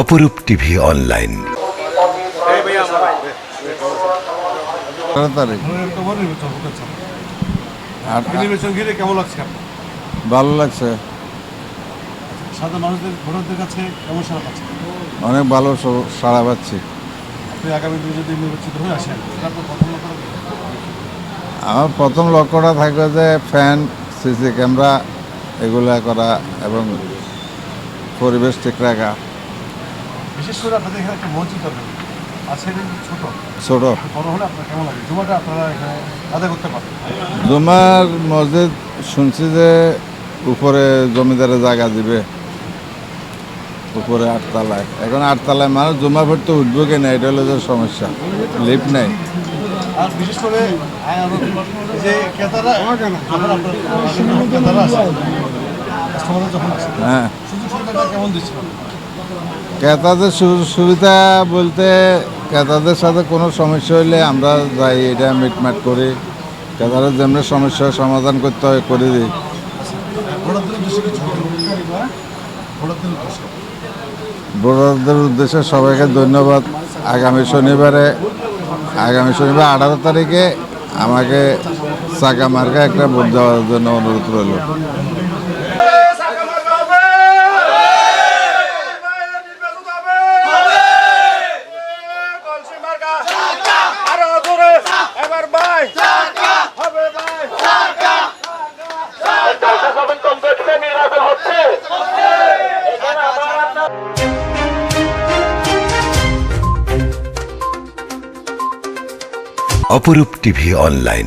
অপরূপ TV online. কেমন লাগছে ভালো লাগছে। সাধারণ মানুষদের ভোটারদের কাছে কেমন পাচ্ছে অনেক ভালো সাড়া পাচ্ছি। আপনি আগামী দিনে যদি নির্বাচিত হয়ে আসেন। আমার প্রথম লক্ষ্যটা থাকবে যে ফ্যান সিসি ক্যামেরা এগুলা করা এবং পরিবেশ ঠিক রাখা। বিশেষ করে আপনাদের এখানে একটা মসজিদ হবে। আছে ছোট। ছোট। বড় হলে আপনার কেমন লাগে? জুমাটা আপনারা এখানে আদায় করতে পারেন জুমার মসজিদ শুনছি যে উপরে জমিদারে জায়গা দিবে। উপরে আটতলায়। এখন আটতলায় মানুষ জমা পড়তে উঠবো কিনা? এটা হলো যে সমস্যা। লিফট নেই। আর বিশেষ করে যে ক্রেতারা যখন হ্যাঁ। কেমন দিচ্ছিল ক্রেতাদের সুবিধা বলতে ক্রেতাদের সাথে কোনো সমস্যা হলে আমরা যাই, এটা মিটমাট করি। ক্রেতাদের যেমনি সমস্যার সমাধান করতে হয়, করে দিই। ভোটারদের উদ্দেশ্যে সবাইকে ধন্যবাদ। আগামী শনিবারে, আগামী শনিবার আঠারো তারিখে আমাকে চাকা মার্কা একটা ভোট দেওয়ার জন্য অনুরোধ রইল। হচ্ছে এখানে আমার হচ্ছে অপরূপ টিভি অনলাইন।